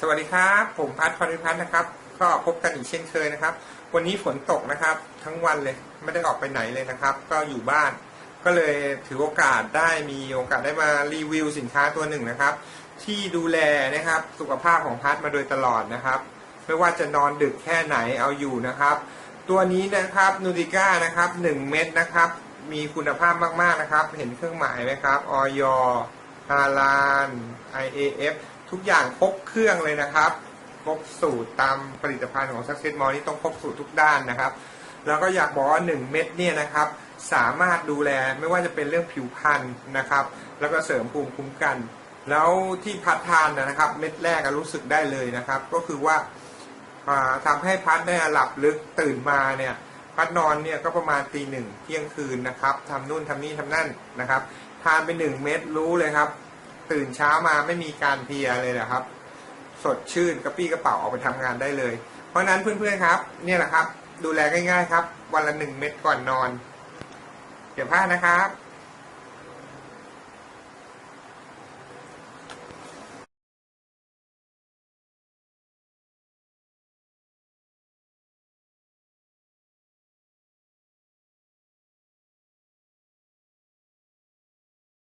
สวัสดีครับ ผมพัฒพรพิพัฒน์นะครับ ก็พบกันอีกเช่นเคยนะครับ วันนี้ฝนตกนะครับ ทั้งวันเลยไม่ได้ออกไปไหนเลยนะครับ ก็อยู่บ้าน ก็เลยถือโอกาสได้มีโอกาสได้มารีวิวสินค้าตัวหนึ่งนะครับ ที่ดูแลนะครับสุขภาพของพัฒมาโดยตลอดนะครับ ไม่ว่าจะนอนดึกแค่ไหนเอาอยู่นะครับ ตัวนี้นะครับนูติก้านะครับ 1 เม็ดนะครับ มีคุณภาพมากๆนะครับ เห็นเครื่องหมายไหมครับออยฮาลาน IAF ทุกอย่างครบเครื่องเลยนะครับครบสูตรตามผลิตภัณฑ์ของ Success Mall นี่ต้องครบสูตรทุกด้านนะครับ แล้วก็อยากบอกว่า 1 เม็ดเนี่ยนะครับ สามารถดูแลไม่ว่าจะเป็นเรื่องผิวพรรณนะครับ แล้วก็เสริมภูมิคุ้มกัน แล้วที่พัดทานนะครับ เม็ดแรกรู้สึกได้เลยนะครับ ก็คือว่าอ่าทำให้พัดได้หลับลึกตื่นมาเนี่ยพัดนอนเนี่ยก็ประมาณตีหนึ่งเที่ยงคืนนะครับทำนู่นทำนี่ทำนั่นนะครับ ทานไปหนึ่งเม็ดรู้เลยครับ ตื่นเช้ามาไม่มีการเพียเลยนะครับ สดชื่นกระปี้กระเป๋าออกไปทำงานได้เลย เพราะฉะนั้นเพื่อนๆครับเนี่ยแหละครับ ดูแลง่ายๆครับ วันละหนึ่งเม็ดก่อนนอนเก็บผ้านะครับ